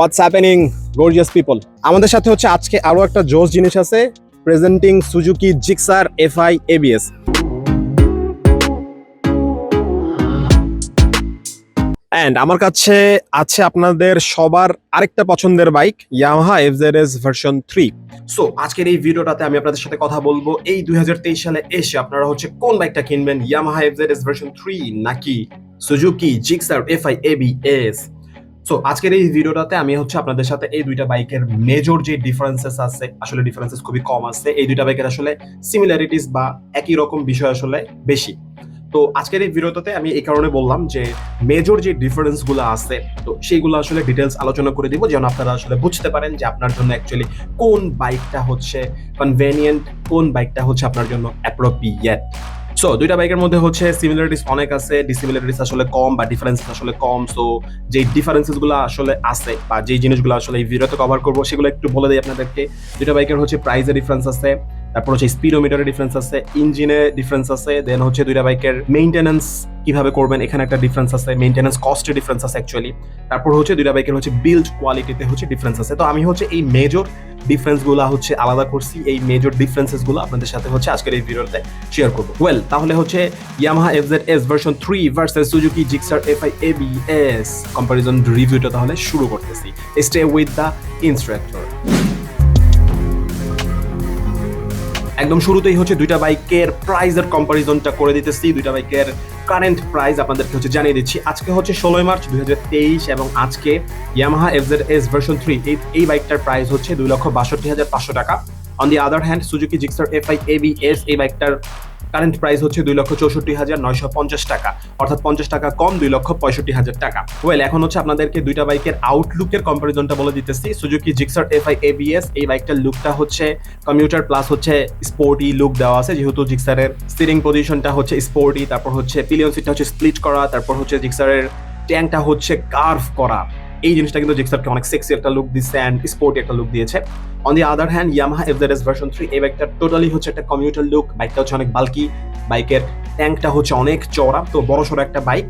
What's happening gorgeous people আমাদের সাথে হচ্ছে আজকে আরও একটা জোস জিনিস আছে presenting Suzuki Gixxer FI ABS and আমার কাছে আছে আপনাদের সবার আরেকটা পছন্দের bike Yamaha FZS version three so আজকের এই ভিডিওটাতে আমি আপনাদের সাথে কথা বলব, এই দুই হাজার তেইশ সালে এসে আপনারা হচ্ছে কোন বাইকটা কিনবেন ইয়ামাহা এফজেডএস ভার্সন থ্রি নাকি Suzuki Gixxer FI ABS so আজকের এই ভিডিওটাতে আমি হচ্ছে আপনাদের সাথে এই দুইটা বাইকের মেজর যে ডিফারেন্সেস আছে, আসলে ডিফারেন্সেস খুবই কম আছে। এই দুইটা বাইকের আসলে সিমিলারিটিস বা একই রকম বিষয় আসলে বেশি। তো আজকের এই ভিডিওটাতে আমি এই কারণে বললাম যে মেজর যে ডিফারেন্সগুলো আছে, তো সেইগুলো আসলে ডিটেলস আলোচনা করে দিব, যেন আপনারা আসলে বুঝতে পারেন যে আপনার জন্য অ্যাকচুয়ালি কোন বাইকটা হচ্ছে কনভেনিয়েন্ট কোন বাইকটা হচ্ছে আপনার জন্য অ্যাপ্রোপ্রিয়েট সো দুইটা বাইকের মধ্যে হচ্ছে সিমিলারিটিস অনেক আছে। ডিসিমিলারিটিস আসলে কম বা ডিফারেন্স আসলে কম। সো যেই ডিফারেন্সেসগুলো আসলে আছে বা যেই জিনিসগুলো আসলে এই ভিডিওতে কভার করব, সেগুলো একটু বলে দিই আপনাদেরকে। দুইটা বাইকের হচ্ছে প্রাইসের ডিফারেন্স আছে, তারপর হচ্ছে স্পিডোমিটারের ডিফারেন্স আছে ইঞ্জিনে ডিফারেন্স আছে দেন হচ্ছে দুইটা বাইকের মেইনটেনেন্স কীভাবে করবেন, এখানে একটা ডিফারেন্স আছে মেইনটেনেন্স কস্টের ডিফারেন্স আছে অ্যাকচুয়ালি তারপর হচ্ছে দুইটা বাইকের হচ্ছে বিল্ড কোয়ালিটিতে হচ্ছে ডিফারেন্স আছে। তো আমি হচ্ছে এই মেজর ডিফারেন্সগুলো হচ্ছে আলাদা করছি, এই মেজর ডিফারেন্সেসগুলো আপনাদের সাথে হচ্ছে আজকের এই ভিডিওতে শেয়ার করব। ওয়েল তাহলে হচ্ছে Yamaha FZ S version three versus Suzuki Gixxer F I A B S comparison রিভিউটা তাহলে শুরু করতেছি। স্টে উইথ দ্য ইনস্ট্রাক্টর একদম শুরুতেই হচ্ছে দুইটা বাইকের প্রাইজের কম্পারিজনটা করে দিতেছি। দুইটা বাইকের কারেন্ট প্রাইস আপনাদেরকে হচ্ছে জানিয়ে দিচ্ছি। আজকে হচ্ছে ষোলোই মার্চ দুই হাজার তেইশ এবং আজকে Yamaha FZ S version three এই এই বাইকটার প্রাইস হচ্ছে দুই লক্ষ বাষট্টি হাজার পাঁচশো টাকা। On the other hand Suzuki Gixxer F I A B S এই বাইকটার কারেন্ট প্রাইস হচ্ছে দুই লক্ষ চৌষট্টি হাজার নয়শো পঞ্চাশ টাকা। অর্থাৎ পঞ্চাশ টাকা কম, দুই লক্ষ পঁয়ষট্টি হাজার টাকা। ওয়েল এখন হচ্ছে আপনাদেরকে দুইটা বাইকের আউটলুকের কম্পারিজনটা বলে দিতেছি। Suzuki Gixxer F I ABS এই বাইকটার লুকটা হচ্ছে কমিউটার প্লাস হচ্ছে স্পোর্টি লুক দেওয়া আছে। যেহেতু জিক্সারের স্টিরিং পজিশনটা হচ্ছে স্পোর্টি তারপর হচ্ছে পিলিয়ন সিটটা হচ্ছে স্প্লিট করা, তারপর হচ্ছে জিক্সারের ট্যাঙ্কটা হচ্ছে কার্ভ করা। এই জিনিসটা কিন্তু জিক্সারকে অনেক সেক্সি একটা লুক দিচ্ছে অ্যান্ড স্পোর্টি একটা লুক দিয়েছে। On the other hand Yamaha F S version three এই বাইকটা টোটালি হচ্ছে একটা কমিউটার লুক বাইকটা হচ্ছে অনেক বাল্কি বাইকের ট্যাঙ্কটা হচ্ছে অনেক চওড়া, তো বড় সড়ো একটা বাইক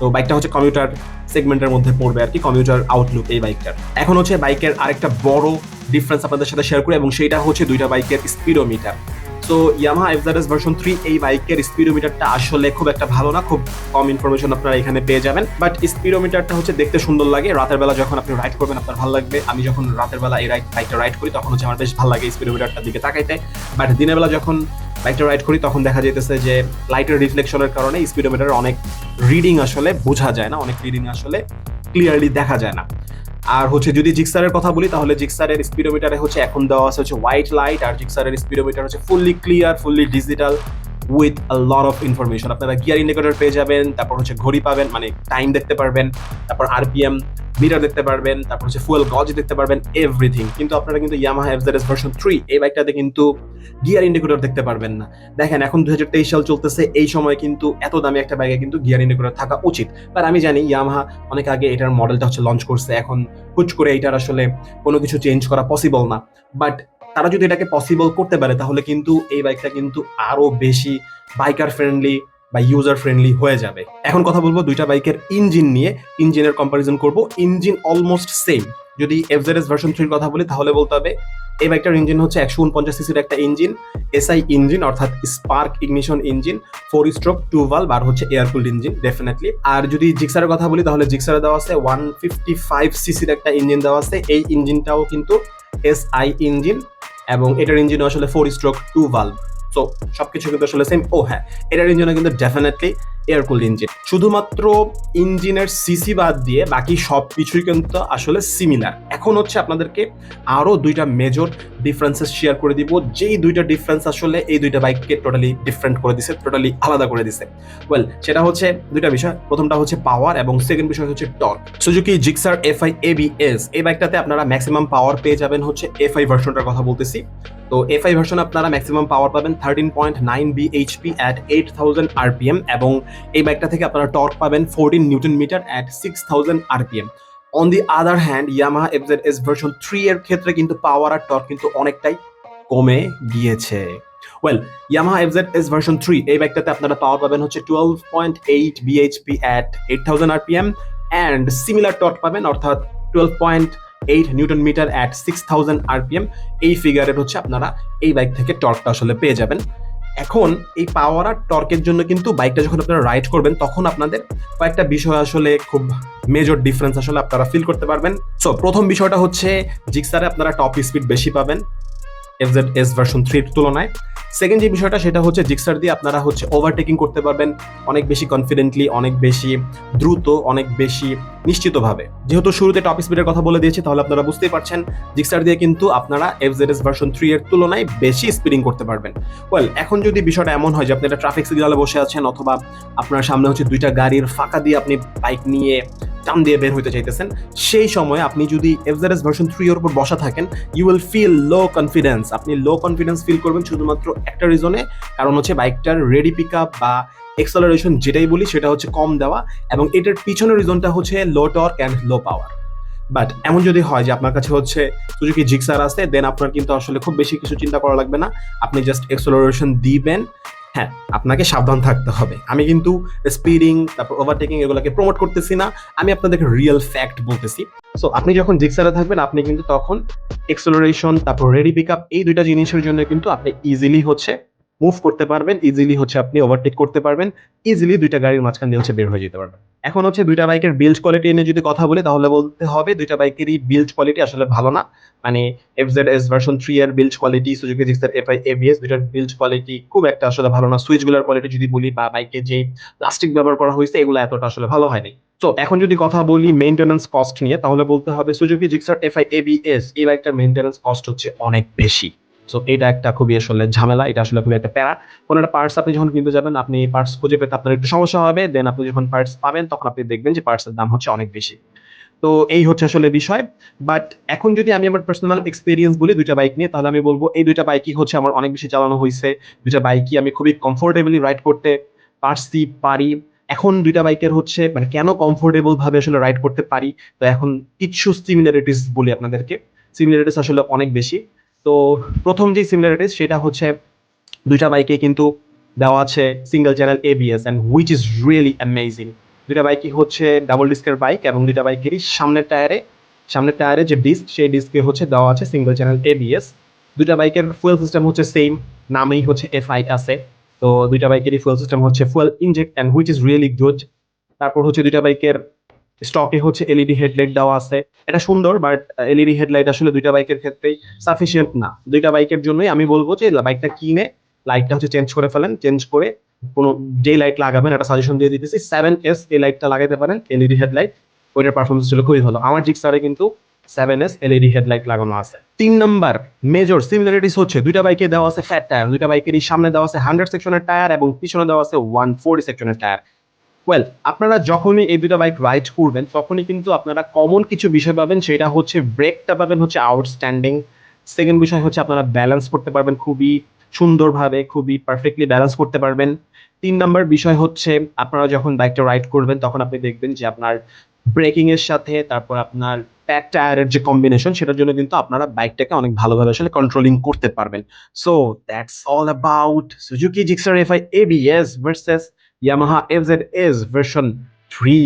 তো বাইকটা হচ্ছে কমিউটার সেগমেন্টের মধ্যে পড়বে আর কি কমিউটার আউটলুক এই বাইকটার এখন হচ্ছে বাইকের আরেকটা বড় ডিফারেন্স আপনাদের সাথে শেয়ার করি এবং সেটা হচ্ছে দুইটা বাইকের speedometer so Yamaha FZS version three এই বাইকের স্পিডোমিটারটা আসলে খুব একটা ভালো না, খুব কম ইনফরমেশন আপনারা এখানে পেয়ে যাবেন। বাট স্পিডোমিটারটা হচ্ছে দেখতে সুন্দর লাগে, রাতের বেলা যখন আপনি রাইড করবেন আপনার ভালো লাগবে। আমি যখন রাতের বেলা এই রাইড বাইকটা রাইড করি তখন হচ্ছে আমার বেশ ভালো লাগে স্পিডোমিটারটার দিকে তাকাইতে। বাট দিনের বেলা যখন বাইকটা রাইড করি তখন দেখা যেতেছে যে লাইটের রিফ্লেকশনের কারণে স্পিডোমিটারের অনেক রিডিং আসলে বোঝা যায় না, অনেক রিডিং আসলে ক্লিয়ারলি দেখা যায় না। আর হচ্ছে যদি জিক্সারের কথা বলি, তাহলে জিক্সারের স্পিডোমিটারে হচ্ছে এখন দেওয়া আছে হচ্ছে হোয়াইট লাইট আর জিক্সারের স্পিডোমিটার হচ্ছে fully clear fully digital with lot of information আপনারা গিয়ার ইন্ডিকেটর পেয়ে যাবেন, তারপর হচ্ছে ঘড়ি পাবেন মানে টাইম দেখতে পারবেন, তারপর আরপিএম মিটার দেখতে পারবেন, তারপর হচ্ছে ফুয়েল গজ দেখতে পারবেন এভরিথিং কিন্তু আপনারা কিন্তু ইয়ামাহা এফজেডএস ভার্সন থ্রি এই বাইকটাতে কিন্তু গিয়ার ইন্ডিকেটর দেখতে পারবেন না। দেখেন, এখন দু হাজার তেইশ সাল চলতেছে, এই সময় কিন্তু এত দামি একটা বাইকে কিন্তু গিয়ার ইন্ডিকেটর থাকা উচিত। বাট আমি জানি ইয়ামাহা অনেক আগে এটার মডেলটা হচ্ছে লঞ্চ করছে, এখন হুট করে এটার আসলে কোনো কিছু চেঞ্জ করা পসিবল না। বাট তারা যদি এটাকে পসিবল করতে পারে, তাহলে কিন্তু এই বাইকটা কিন্তু আরও বেশি বাইকার ফ্রেন্ডলি বা ইউজার ফ্রেন্ডলি হয়ে যাবে। এখন কথা বলব দুইটা বাইকের ইঞ্জিন নিয়ে। ইঞ্জিনের কম্পারিজন করব। ইঞ্জিন অলমোস্ট সেম যদি এফজেডএস ভার্সন থ্রির কথা বলি, তাহলে বলতে হবে এই বাইকটার ইঞ্জিন হচ্ছে একশো উনপঞ্চাশ সিসির একটা ইঞ্জিন, এসআই ইঞ্জিন অর্থাৎ spark ignition engine, four stroke, two valve আর হচ্ছে এয়ারকুল্ড ইঞ্জিন ডেফিনেটলি আর যদি জিক্সারের কথা বলি, তাহলে জিক্সারে দেওয়া আছে ওয়ান ফিফটি ফাইভ সিসির একটা ইঞ্জিন দেওয়া আছে। এই ইঞ্জিনটাও কিন্তু এসআই ইঞ্জিন এবং এটার ইঞ্জিনও আসলে four stroke two valve so সবকিছু কিন্তু আসলে সেম ও হ্যাঁ এটার ইঞ্জিনও কিন্তু ডেফিনেটলি এয়ারকুল ইঞ্জিন শুধুমাত্র ইঞ্জিনের সিসি বাদ দিয়ে বাকি সব কিছুই কিন্তু আসলে সিমিলার এখন হচ্ছে আপনাদেরকে আরও দুইটা মেজর ডিফারেন্সেস শেয়ার করে দিব। যেই দুইটা ডিফারেন্স আসলে এই দুইটা বাইককে টোটালি ডিফারেন্ট করে দিছে টোটালি আলাদা করে দিছে। ওয়েল সেটা হচ্ছে দুইটা বিষয়। প্রথমটা হচ্ছে পাওয়ার এবং সেকেন্ড বিষয় হচ্ছে torque Suzuki Gixxer FI ABS এই বাইকটাতে আপনারা ম্যাক্সিমাম পাওয়ার পেয়ে যাবেন হচ্ছে এফআই ভার্সনটার কথা বলতেছি। তো এফআই ভার্সন আপনারা ম্যাক্সিমাম পাওয়ার পাবেন thirteen point nine BHP at eight thousand RPM এবং এই বাইকটা থেকে আপনারা টর্ক পাবেন fourteen newton meter at six thousand RPM on the other hand Yamaha FZ S version three এর ক্ষেত্রে কিন্তু পাওয়ার আর টর্ক কিন্তু অনেকটাই কমে গিয়েছে। Well Yamaha FZ S version three এই বাইকটাতে আপনারা পাওয়ার পাবেন হচ্ছে twelve point eight BHP at eight thousand RPM and similar torque পাবেন, অর্থাৎ twelve point eight newton meter at six thousand RPM এই ফিগারের হচ্ছে আপনারা এই বাইক থেকে টর্কটা আসলে পেয়ে যাবেন। এখন এই পাওয়ার আর টর্কের জন্য কিন্তু বাইকটা যখন আপনারা রাইড করবেন, তখন আপনাদের কয়েকটা বিষয় আসলে খুব মেজর ডিফারেন্স আসলে আপনারা ফিল করতে পারবেন। সো প্রথম বিষয়টা হচ্ছে জিক্সারে আপনারা টপ স্পিড বেশি পাবেন। এফজেড এস ভার্সন থ্রির তুলনায়। সেকেন্ড যে বিষয়টা, সেটা হচ্ছে জিক্সার দিয়ে আপনারা হচ্ছে ওভারটেকিং করতে পারবেন, অনেক বেশি কনফিডেন্টলি অনেক বেশি দ্রুত, অনেক বেশি নিশ্চিতভাবে। যেহেতু শুরুতে টপ স্পিডের কথা বলে দিয়েছি, তাহলে আপনারা বুঝতেই পারছেন জিক্সার দিয়ে কিন্তু আপনারা এফজেড এস ভার্সন থ্রি এর তুলনায় বেশি স্পিডিং করতে পারবেন। ওয়েল এখন যদি বিষয়টা এমন হয় যে আপনি একটা ট্রাফিক সিগনালে বসে আছেন, অথবা আপনার সামনে হচ্ছে দুইটা গাড়ির ফাঁকা দিয়ে আপনি বাইক নিয়ে টান দিয়ে বের হইতে চাইতেছেন, সেই সময় আপনি যদি এফজেড এস ভার্সন থ্রি এর উপর বসা থাকেন you will feel low confidence আপনি লো কনফিডেন্স ফিল করবেন শুধুমাত্র একটা রিজনে কারণ হচ্ছে বাইকটার রেডি পিক আপ বা এক্সেলারেশন যেটাই বলি, সেটা হচ্ছে কম দেওয়া এবং এটার পিছনের রিজনটা হচ্ছে low torque and low power but এমন যদি হয় যে আপনার কাছে হচ্ছে সুজুকি জিক্সার আছে দেন আপনার কিন্তু আসলে খুব বেশি কিছু চিন্তা করা লাগবে না। আপনি জাস্ট এক্সেলারেশন দিবেন হ্যাঁ আপনাকে সাবধান থাকতে হবে। আমি কিন্তু স্পিডিং তারপর ওভারটেকিং এগুলোকে প্রমোট করতেছি না। আমি আপনাদেরকে রিয়েল ফ্যাক্ট বলতেছি। সো আপনি যখন জিক্সারে থাকবেন, আপনি কিন্তু তখন এক্সেলারেশন তারপর রেডি পিক আপ এই দুইটা জিনিসের জন্য কিন্তু আপনি ইজিলি হচ্ছে মুভ করতে পারবেন ইজিলি হচ্ছে আপনি ওভারটেক করতে পারবেন ইজিলি দুইটা গাড়ির মাঝখান দিয়ে হচ্ছে বের হয়ে যেতে পারবেন। এখন হচ্ছে দুইটা বাইকের বিল্ড কোয়ালিটি নিয়ে যদি কথা বলি, তাহলে বলতে হবে দুইটা বাইকেরই বিল্ড কোয়ালিটি আসলে ভালো না। মানে F Z S version three এর build quality Suzuki Gixxer F I ABS দুইটার বিল্ড কোয়ালিটি খুব একটা আসলে ভালো না। সুইচগুলোর কোয়ালিটি যদি বলি বা বাইকে যে প্লাস্টিক ব্যবহার করা হয়েছে, এগুলো এতটা আসলে ভালো হয়নি। তো এখন যদি কথা বলি মেইনটেনেন্স কস্ট নিয়ে, তাহলে বলতে হবে Suzuki Gixxer F I ABS এই বাইকটার মেইনটেনেন্স কস্ট হচ্ছে অনেক বেশি। সো এটা একটা খুবই আসলে ঝামেলা, এটা আসলে খুবই একটা প্যারা। কোনো একটা পার্টস আপনি যখন কিনতে যাবেন, আপনি পার্টস খুঁজে পেতে আপনার একটু সমস্যা হবে। দেন আপনি যখন পার্টস পাবেন, তখন আপনি দেখবেন যে পার্টসের দাম হচ্ছে অনেক বেশি। তো এই হচ্ছে আসলে বিষয়। বাট এখন যদি আমি আমার পার্সোনাল এক্সপিরিয়েন্স বলি দুইটা বাইক নিয়ে, তাহলে আমি বলব এই দুইটা বাইকই হচ্ছে আমার অনেক বেশি চালানো হয়েছে দুইটা বাইকই আমি খুবই কমফোর্টেবলি রাইড করতে পারছি, পারি। এখন দুইটা বাইকের হচ্ছে মানে কেন কমফোর্টেবল ভাবে আসলে রাইড করতে পারি? তো এখন কিছু সিমিলারিটিস বলি আপনাদেরকে। সিমিলারিটিস আসলে অনেক বেশি। তো প্রথম যে সিমিলারিটিস সেটা হচ্ছে দুইটা বাইকে কিন্তু দেওয়া আছে single channel ABS and which is really amazing দুইটা বাইকই হচ্ছে ডাবল ডিস্কের বাইক এবং দুইটা বাইকেরই সামনের টায়ারে সামনের টায়ারে যে ডিস্ক সেই ডিস্কে হচ্ছে দেওয়া আছে সিঙ্গেল চ্যানেল এবিএস দুইটা বাইকের ফুয়েল সিস্টেম হচ্ছে সেম নামেই হচ্ছে এফআই আছে তো দুইটা বাইকেরই ফুয়েল সিস্টেম হচ্ছে fuel inject and which is really good তারপর হচ্ছে দুইটা বাইকের স্টকে হচ্ছে এলইডি হেডলাইট দেওয়া আছে। এটা সুন্দর বাট এলইডি হেডলাইট আসলে দুইটা বাইকের ক্ষেত্রেই সাফিসিয়েন্ট না। দুইটা বাইকের জন্যই আমি বলব যে বাইকটা কিনে লাইটটা হচ্ছে চেঞ্জ করে ফেলেন চেঞ্জ করে কোনো যে লাইট লাগাবেন, একটা সাজেশন দিয়ে দিতেছি সেভেন এস এই লাইটটা লাগাইতে পারেন এলইডি হেডলাইট ওইটার পারফরমেন্স ছিল খুবই ভালো। আমার জিক্সারে কিন্তু সেভেন এস এলইডি হেডলাইট লাগানো আছে। তিন নাম্বার মেজর সিমিলারিটিস হচ্ছে, দুইটা বাইকে দেওয়া আছে ফ্যাট টায়ার দুইটা বাইকেরই সামনে দেওয়া আছে হান্ড্রেড সেকশনের টায়ার এবং পিছনে দেওয়া আছে ওয়ান ফোরটি সেকশনের টায়ার ওয়েল আপনারা যখনই এই দুটো বাইক রাইড করবেন, তখনই কিন্তু আপনারা কমন কিছু বিষয় পাবেন, সেটা হচ্ছে ব্রেকটা পাবেন হচ্ছে আউটস্ট্যান্ডিং সেকেন্ড বিষয় হচ্ছে আপনারা ব্যালেন্স করতে পারবেন খুবই সুন্দরভাবে, খুবই পারফেক্টলি ব্যালেন্স করতে পারবেন। তিন নম্বর বিষয় হচ্ছে, আপনারা যখন বাইকটা রাইড করবেন, তখন আপনি দেখবেন যে আপনার ব্রেকিং এর সাথে, তারপর আপনার প্যাক টায়ারের যে কম্বিনেশন সেটার জন্য কিন্তু আপনারা বাইকটাকে অনেক ভালোভাবে আসলে কন্ট্রোলিং করতে পারবেন। So that's all about Suzuki Gixxer FI ABS versus Yamaha FZS version three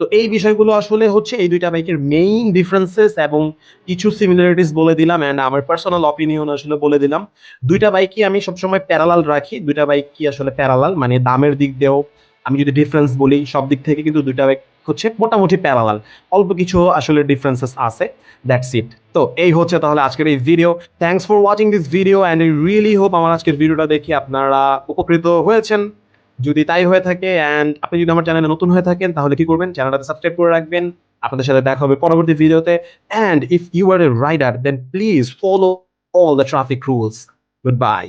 তো এই বিষয়গুলো আসলে হচ্ছে এই দুইটা বাইকের মেইন ডিফারেন্সেস এবং কিছু সিমিলারিটিস বলে দিলাম অ্যান্ড আমার পার্সোনাল অপিনিয়ন আসলে বলে দিলাম। দুইটা বাইকই আমি সবসময় প্যারালাল রাখি, দুইটা বাইক কি আসলে প্যারালাল মানে দামের দিক দিয়েও আমি যদি ডিফারেন্স বলি, সব দিক থেকে কিন্তু দুইটা বাইক হচ্ছে মোটামুটি প্যারালাল অল্প কিছু আসলে ডিফারেন্সেস আছে দ্যাটস ইট তো এই হচ্ছে তাহলে আজকের এই video thanks for watching this video and I really hope আমার আজকের ভিডিওটা দেখে আপনারা উপকৃত হয়েছেন। যদি তাই হয়ে থাকে অ্যান্ড আপনি যদি আমার চ্যানেলে নতুন হয়ে থাকেন, তাহলে কি করবেন? চ্যানেলটাতে সাবস্ক্রাইব করে রাখবেন। আপনাদের সাথে দেখা হবে পরবর্তী ভিডিওতে and if you are a rider then please follow all the traffic rules good bye